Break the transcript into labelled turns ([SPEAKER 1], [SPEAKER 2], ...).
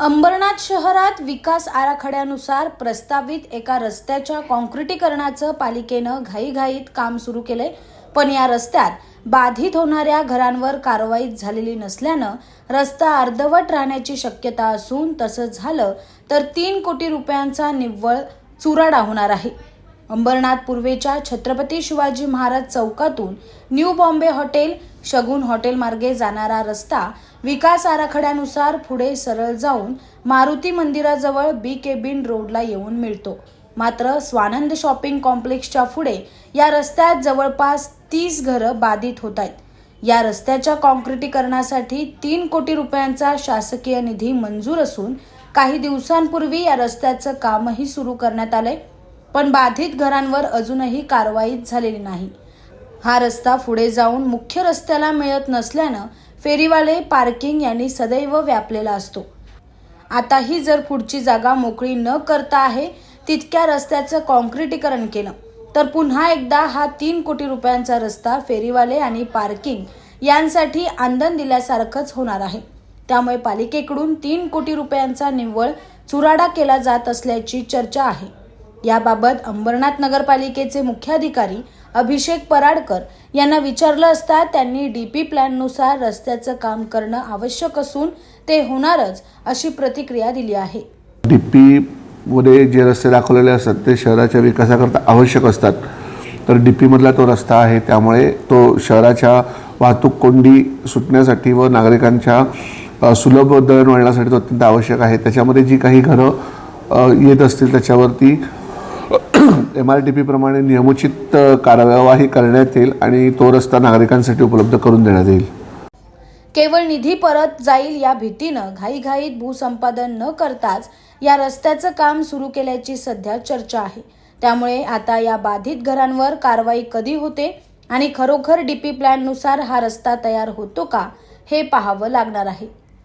[SPEAKER 1] अंबरनाथ शहरात विकास आराखड्यानुसार प्रस्तावित एका रस्त्याच्या कॉन्क्रिटीकरणाचं पालिकेनं घाईघाईत काम सुरू केलंय. पण या रस्त्यात बाधित होणाऱ्या घरांवर कारवाई झालेली नसल्यानं रस्ता अर्धवट राहण्याची शक्यता असून तसं झालं तर तीन कोटी रुपयांचा निव्वळ चुराडा होणार आहे. अंबरनाथ पूर्वेच्या छत्रपती शिवाजी महाराज चौकातून new Bombay hotel Shagun hotel मार्गे जाणारा रस्ता विकास आराखड्यानुसार पुढे सरळ जाऊन मारुती मंदिराजवळ बी केबिन रोडला येऊन मिळतो. मात्र स्वानंद शॉपिंग कॉम्प्लेक्सच्या पुढे या रस्त्यात जवळपास तीस घरं बाधित होत आहेत. या रस्त्याच्या कॉन्क्रिटीकरणासाठी तीन कोटी रुपयांचा शासकीय निधी मंजूर असून काही दिवसांपूर्वी या रस्त्याचं कामही सुरू करण्यात आलंय. पण बाधित घरांवर अजूनही कारवाई झालेली नाही. हा रस्ता पुढे जाऊन मुख्य रस्त्याला मिळत नसल्यानं फेरीवाले पार्किंग यांनी सदैव व्यापलेला असतो. आताही जर पुढची जागा मोकळी न करता आहे तितक्या रस्त्याचं कॉन्क्रिटीकरण केलं तर पुन्हा एकदा हा तीन कोटी रुपयांचा रस्ता फेरीवाले आणि पार्किंग यांसाठी आंदन दिल्यासारखंच होणार आहे. त्यामुळे पालिकेकडून तीन कोटी रुपयांचा निव्वळ चुराडा केला जात असल्याची चर्चा आहे. याबाबत अंबरनाथ नगरपालिकेचे मुख्याधिकारी अभिषेक पराडकर यांना विचारलं असता त्यांनी डी पी प्लॅननुसार रस्त्याचं काम करणं आवश्यक असून ते होणारच अशी प्रतिक्रिया दिली आहे.
[SPEAKER 2] डी पी मध्ये जे रस्ते दाखवलेले असतात ते शहराच्या विकासाकरता आवश्यक असतात. तर डी पीमधला तो रस्ता आहे त्यामुळे तो शहराच्या वाहतूक कोंडी सुटण्यासाठी व नागरिकांच्या सुलभ सुलभ दळणवळणासाठी तो अत्यंत आवश्यक आहे. त्याच्यामध्ये जी काही घरं येत असतील त्याच्यावरती एम आर टी पीप्रमाणे नियमोचित अ, कार्यवाही करण्यात येईल आणि तो रस्ता नागरिकांसाठी उपलब्ध करून देण्यात येईल.
[SPEAKER 1] केवळ निधी परत जाईल या भीतीनं घाईघाईत भूसंपादन न करताच या रस्त्याचं काम सुरू केल्याची सध्या चर्चा आहे. त्यामुळे आता या बाधित घरांवर कारवाई कधी होते आणि खरोखर डीपी प्लॅननुसार हा रस्ता तयार होतो का हे पाहावं लागणार आहे.